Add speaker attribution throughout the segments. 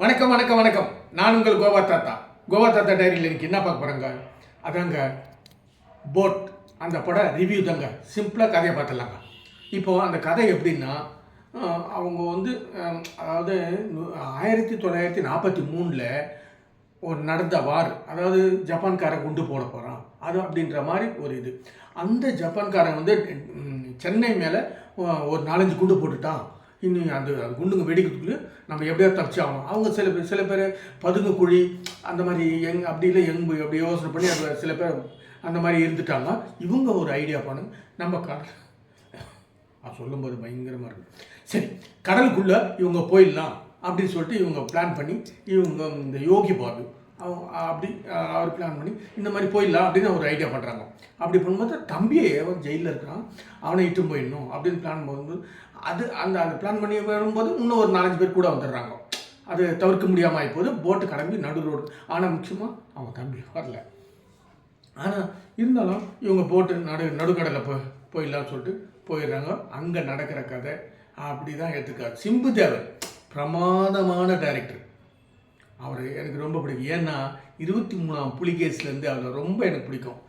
Speaker 1: வணக்கம் வணக்கம் வணக்கம். நான் உங்கள் கோவா தாத்தா. கோவா தாத்தா டைரியில் இன்னைக்கு என்ன பார்க்க போகிறாங்க அதாங்க போட் அந்த படம் ரிவ்யூ தாங்க. சிம்பிளாக கதையை பார்த்துடலாங்க. இப்போது அந்த கதை எப்படின்னா அவங்க வந்து அதாவது ஆயிரத்தி தொள்ளாயிரத்தி நாற்பத்தி மூணில் ஒரு நடந்த வார் அதாவது ஜப்பான்காரன் குண்டு போட போகிறான் அது அப்படின்ற மாதிரி ஒரு இது. அந்த ஜப்பான்காரன் வந்து சென்னை மேலே ஒரு நாலஞ்சு குண்டு போட்டுட்டான். இன்னும் அந்த குண்டுங்க வெடிக்கிறதுக்குள்ளே நம்ம எப்படியோ தப்பிச்சு ஆகணும். அவங்க சில பேர் சில பேர் பதுங்கு குழி அந்த மாதிரி எங் அப்படி இல்லை எங்கு அப்படி யோசனை பண்ணி அது சில பேர் அந்த மாதிரி இருந்துட்டாங்க இவங்க ஒரு ஐடியா பண்ணுங்க. நம்ம கடல் சொல்லும்போது பயங்கரமாக இருக்கு. சரி கடலுக்குள்ளே இவங்க போயிடலாம் அப்படின்னு சொல்லிட்டு இவங்க பிளான் பண்ணி இவங்க இந்த யோகி பாபு அவங்க அப்படி அவர் பிளான் பண்ணி இந்த மாதிரி போயிடலாம் அப்படின்னு ஒரு ஐடியா பண்ணுறாங்க அப்படி பண்ணும்போது தம்பியே அவன் ஜெயிலில் இருக்கிறான் அவனை இட்டும் போயிடணும் அப்படின்னு பிளான் பண்ணும்போது அது அந்த அந்த பிளான் பண்ணி வரும்போது இன்னும் ஒரு நாலஞ்சு பேர் கூட வந்துடுறாங்க. அது தவிர்க்க முடியாமல் ஆகிப்போது போட்டு கிளம்பி நடு ரோடு ஆனால் முக்கியமாக அவன் தம்பி வரல. ஆனால் இருந்தாலும் இவங்க போட்டு நடு நடுக்கடலில் போய் போயிடலாம்னு சொல்லிட்டு போயிடுறாங்க. அங்கே நடக்கிற கதை அப்படி தான் எடுத்துக்காது சிம்பு தேவர் பிரமாதமான டைரக்டர் அவர் எனக்கு ரொம்ப பிடிக்கும். ஏன்னா இருபத்தி மூணாம் புலிகேஸ்லேருந்து அவர் ரொம்ப எனக்கு பிடிக்கும்.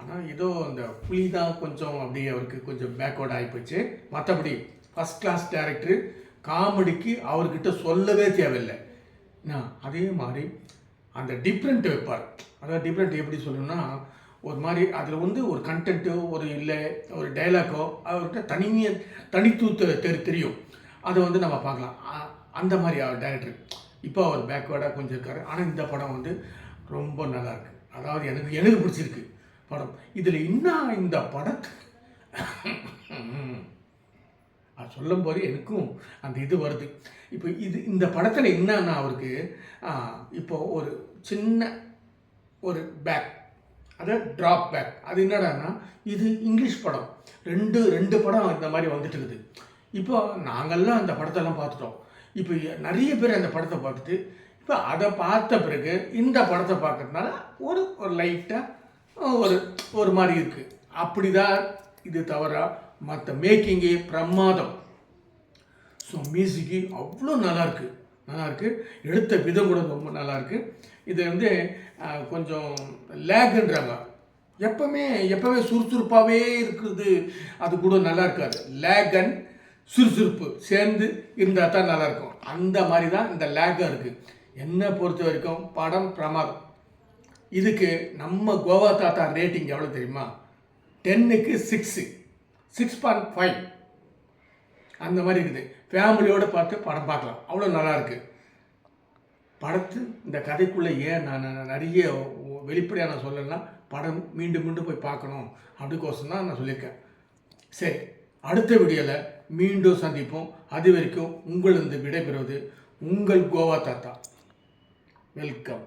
Speaker 1: ஆனால் ஏதோ அந்த புலி தான் கொஞ்சம் அப்படியே அவருக்கு கொஞ்சம் பேக்வர்ட் ஆகிப்போச்சு மற்றபடி ஃபஸ்ட் கிளாஸ் டேரக்டர் காமெடிக்கு அவர்கிட்ட சொல்லவே தேவையில்லை. நான் அதே மாதிரி அந்த டிஃப்ரெண்ட் வைப்பார். அதாவது டிஃப்ரெண்ட் எப்படி சொல்லணும்னா ஒரு மாதிரி அதில் வந்து ஒரு கண்டென்ட்டோ ஒரு இல்லை ஒரு டைலாக்கோ அவர்கிட்ட தனிமையை தனித்துவத்தை தெரி தெரியும். அதை வந்து நம்ம பார்க்கலாம். அந்த மாதிரி அவர் டைரக்டர் இப்போ அவர் பேக்வேர்டாக கொஞ்சம் இருக்கார். ஆனால் இந்த படம் வந்து ரொம்ப நல்லாருக்கு அதாவது எனக்கு எனக்கு பிடிச்சிருக்கு படம். இதில் இன்னும் இந்த படத்தை அது சொல்லும்போது எனக்கும் அந்த இது வருது. இப்போ இது இந்த படத்தில் என்னன்னா அவருக்கு இப்போ ஒரு சின்ன ஒரு பேக் அதாவது ட்ராப் பேக் அது என்னடான்னா இது இங்கிலீஷ் படம். ரெண்டு ரெண்டு படம் இந்த மாதிரி வந்துட்டு இருக்குது. இப்போ நாங்கள்லாம் அந்த படத்தெல்லாம் பார்த்துட்டோம். இப்போ நிறைய பேர் அந்த படத்தை பார்த்துட்டு இப்போ அதை பார்த்த பிறகு இந்த படத்தை பார்க்கறதுனால ஒரு ஒரு லைட்டாக ஒரு ஒரு மாதிரி இருக்குது அப்படி தான் இது தவிர மற்ற மேக்கிங்கே பிரமாதம். ஸோ மியூசிக்கு அவ்வளோ நல்லாயிருக்கு நல்லாயிருக்கு எடுத்த விதம் கூட ரொம்ப நல்லாயிருக்கு இது வந்து கொஞ்சம் லேக்குன்றாங்க எப்பவுமே எப்பவுமே சுறுசுறுப்பாகவே இருக்குது. அது கூட நல்லா இருக்காது. லேக் அண்ட் சுறுசுறுப்பு சேர்ந்து இருந்தால் தான் நல்லாயிருக்கும். அந்த மாதிரி தான் இந்த லேக்காக இருக்குது என்னை பொறுத்த வரைக்கும் படம் பிரமாதம். இதுக்கு நம்ம கோவா தாத்தா ரேட்டிங் எவ்வளோ தெரியுமா? டென்னுக்கு சிக்ஸு சிக்ஸ் பாயிண்ட் ஃபைவ் அந்த மாதிரி இருக்குது. ஃபேமிலியோடு பார்த்து படம் பார்க்கலாம். அவ்வளோ நல்லாயிருக்கு. படத்து இந்த கதைக்குள்ளே ஏன் நான் நான் நிறைய வெளிப்படையாக நான் சொல்லலைன்னா படம் மீண்டும் மீண்டும் போய் பார்க்கணும். அப்படிக்கோசம் தான் நான் சொல்லியிருக்கேன். சரி அடுத்த வீடியோவில் மீண்டும் சந்திப்போம். அது வரைக்கும் உங்களிருந்து விடைபெறுவது உங்கள் கோவா தாத்தா. வெல்கம்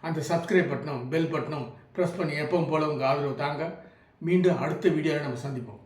Speaker 1: அந்த சப்ஸ்கிரைப் பட்டனும் பெல் பட்டனும் ப்ரெஸ் பண்ணி எப்பவும் போல உங்கள் ஆதரவு தாங்க. மீண்டும் அடுத்த வீடியோவில் நம்ம சந்திப்போம்.